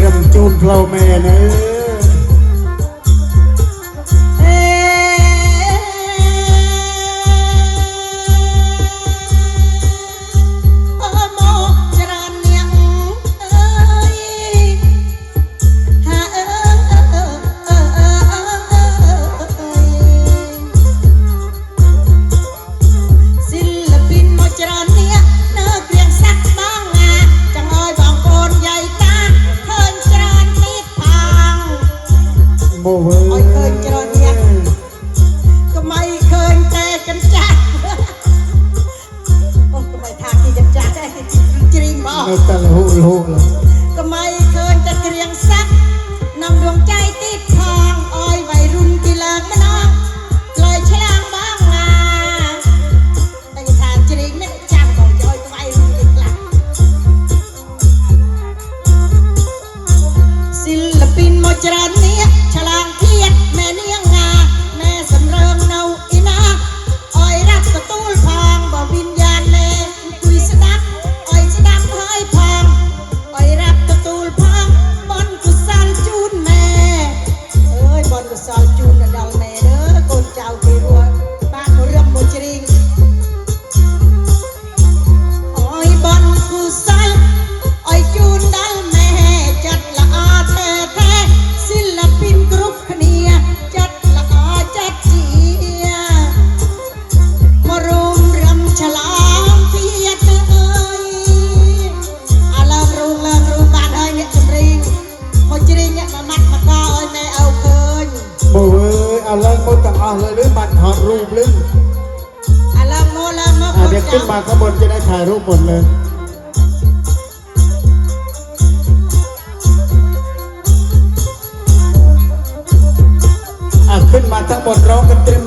รำจูนเพลาแม่เนอ មកវើអត់ឃើញច្រត់ញ៉ាំក្មៃឃើញតែកញ្ចាស់អូក្មៃថាគេកញ្ចាស់ជ្រីមកនៅតែលហូលហូក្មៃឃើញតែគ្រៀងស័កនាំដួងใจទីផងអើយវ័យរុនទីឡើងម្ដងលើឆ្លាងបងណាតែថាជ្រីនេះចាំកុំយយក្មៃរុនទីខ្លះសិលពិនមកច្រើននេះ เอาเลยหรือบัตรถอดรูปลึงอาเลิกโมเลิกโมอะคนเดี๋ยวขึ้นมาข้างบนจะได้ถ่ายรูปหมดเลยอะขึ้นมาทั้งหมดร้องกันเต็ม